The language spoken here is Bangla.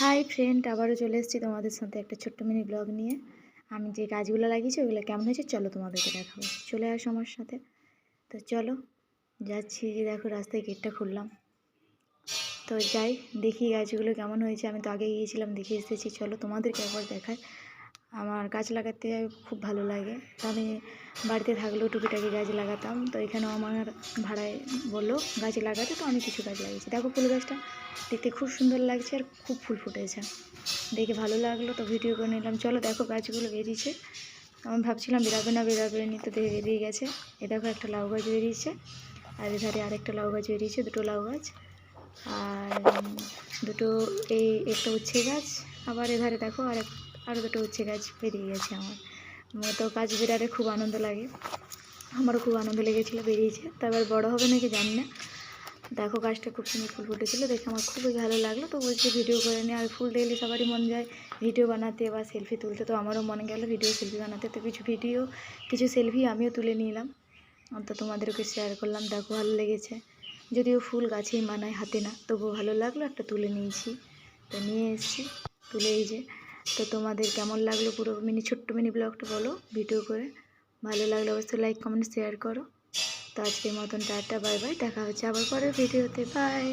হাই ফ্রেন্ড আবারও চলে এসেছি তোমাদের সাথে একটা ছোট্ট মিনি ব্লগ নিয়ে। আমি যে গাছগুলো লাগিয়েছি, ওগুলো কেমন হয়েছে চলো তোমাদেরকে দেখাবো। চলে আসো আমার সাথে। তো চলো, যাচ্ছি যে দেখো রাস্তায় গেটটা খুললাম। তো যাই, দেখি গাছগুলো কেমন হয়েছে। আমি তো আগে গিয়েছিলাম, দেখে এসেছি। চলো তোমাদেরকে একবার দেখাই। আমার গাছ লাগাতে খুব ভালো লাগে। আমি বাড়িতে থাকলেও টুকিটাকি গাছ লাগাতাম। তো এখানেও আমার ভাড়ায় বলল, গাছ লাগাতে তো আমি কিছু গাছ লাগিয়েছি। দেখো ফুল গাছটা দেখতে খুব সুন্দর লাগছে আর খুব ফুল ফুটেছে। দেখে ভালো লাগল, তো ভিডিও করে নিলাম। চলো দেখো গাছগুলো বেরিয়েছে। আমি ভাবছিলাম বেরাবে না, বেরাবে নি, তো দেখে বেরিয়ে গেছে। এ দেখো একটা লাউ গাছ বেরিয়েছে। আর এধারে আরেকটা লাউ গাছ বেরিয়েছে, দুটো লাউ গাছ। আর দুটো এই একটা উচ্ছে গাছ। আবার এধারে দেখো আর আরও দুটো উচ্ছে গাছ বেরিয়ে গেছে আমার। তো গাছ বেরাতে খুব আনন্দ লাগে। আমারও খুব আনন্দ লেগেছিলো বেরিয়েছে। তারপর বড় হবে নাকি জানি না। দেখো গাছটা খুব সুন্দর ফুল ফুটেছিলো, দেখে আমার খুবই ভালো লাগল। তো বলছি ভিডিও করে নিই আর ফুল দেখলে সবারই মন যায় ভিডিও বানাতে বা সেলফি তুলতে। তো আমারও মনে গেল ভিডিও সেলফি বানাতে। তো কিছু ভিডিও, কিছু সেলফি আমিও তুলে নিলাম। তো তোমাদেরকে শেয়ার করলাম। দেখো ভালো লেগেছে। যদিও ফুল গাছেই মানায় হাতে না, তবুও ভালো লাগল। একটা তুলে নিয়েছি। তো নিয়ে এসেছি। তুলে এই যে। তো তোমাদের কেমন লাগল পুরো মিনি, ছোট্ট মিনি ব্লগটা বলো ভিডিও করে? ভালো লাগলে অবশ্যই লাইক কমেন্ট শেয়ার করো। তো আজকের মতন টাটা বাই বাই দেখা হচ্ছে আবার পরের ভিডিওতে বাই